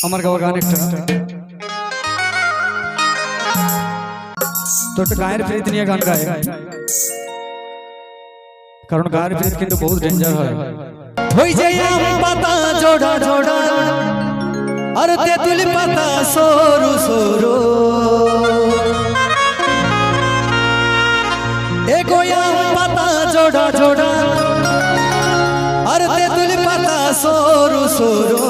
আমার গাওয়া গান একটা তো একটা গায়ের প্রীত নিয়ে গান গায় কারণ গায়ের প্রীত কিন্তু বহুত ডেঞ্জার হয় হই যে আম পাতা জোড়া জোড়া আর তেঁতুল পাতা সরু সরু এগো আম পাতা জোড়া জোড়া আর তেঁতুল পাতা সরু সরু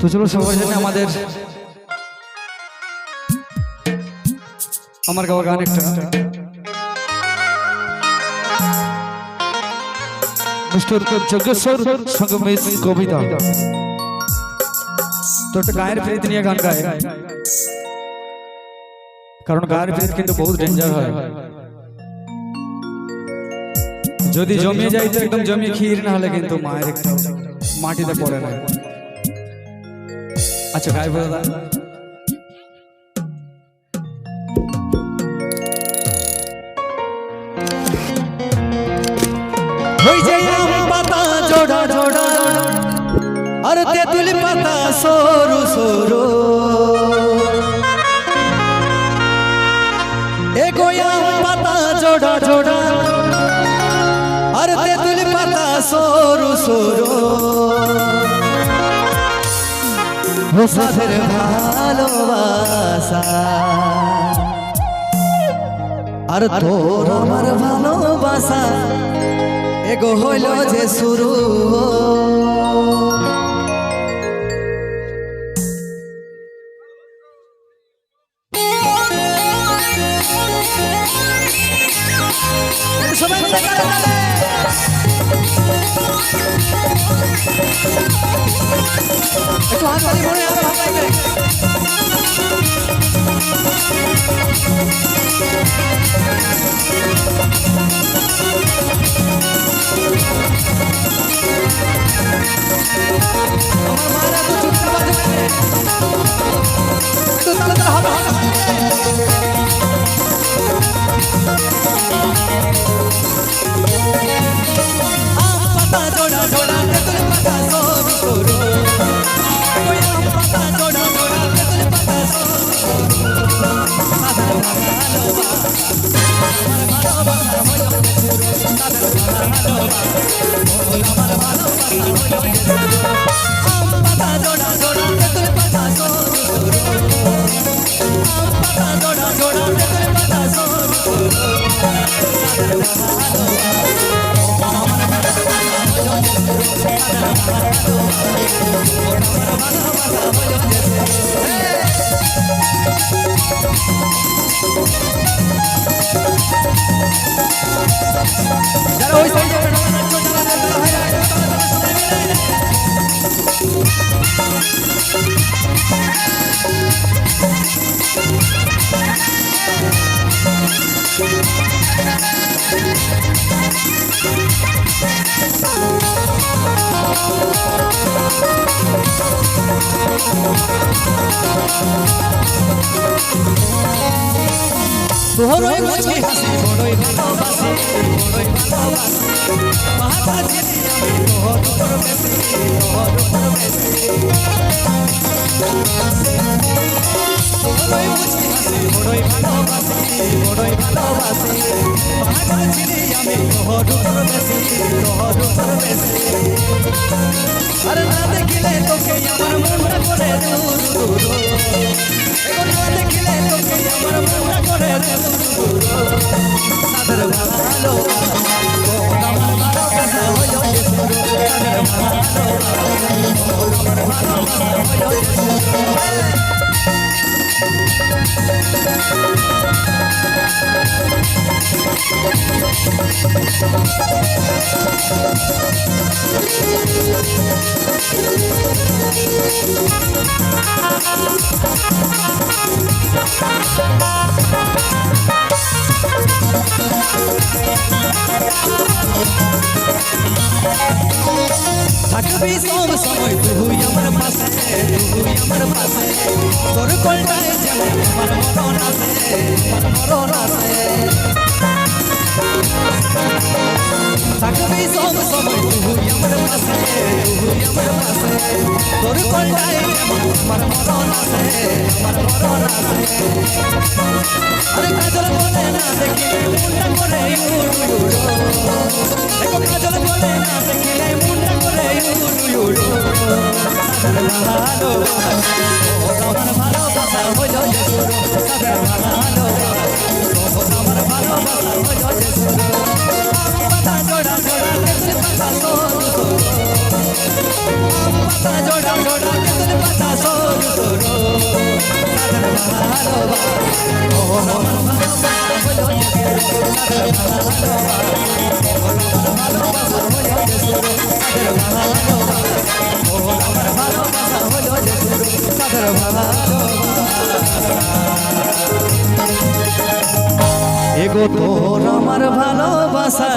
তো চলো সবার জন্য আমাদের আমার গাওয়া গান একটা। মিস্টার তো গায়ের প্রীত নিয়ে গান গায়। কারণ গায়ের প্রীত কিন্তু বহুত ডেঞ্জার হয়। যদি জমিয়ে যায় তো একদম জমিয়ে ক্ষীর না হলে কিন্তু মায়ের একটু মাটিতে পড়ে না। আচ্ছা গায়ে দাও হই যে আম পাতা জোড়া জোড়া। আর তেঁতুল পাতা সরু সরু। আম পাতা জোড়া জোড়া। আর তেঁতুল পাতা সরু সরু। সাথের ভালোবাসা। আর তোর আমার ভালোবাসা। এগো হইল যে শুরু। সবাই একটু হাত তালি মনে আরও হাত লাগবে আমার বড়ই মুচকি হাসি বড়ই ভালোবাসি বড়ই ভালোবাসি মাথা ছেড়ে আমি তোর উপর বেশি তোর উপর বেশি মুচকি হাসি বড়ই ভালোবাসি বড়ই ভালোবাসি। মাথা ছেড়ে আমি তোর উপর বেশি তোর উপর বেশি। আরে না দেখিলে তোকে আমার মনটা করে দূর দূর এখন না দেখিলে তোকে আমার মনটা করে দূর সাদের ভালো আমার ভালোবাসা শুরু। সাদের ভালো ভালোবাসা হইল থাকবি সব সময় তুই আমার পাশে তুই আমার পাশে তোর কোলটায় মরণ আছে মরণ আছে থাকবি কাজল বলে না দেখিলে মুন্ডা করে ইউরু দেখো কাজল বলে না দেখিলে মুন্ডা এগো তোর আমার ভালোবাসা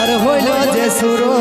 আর হইল যে সুরো।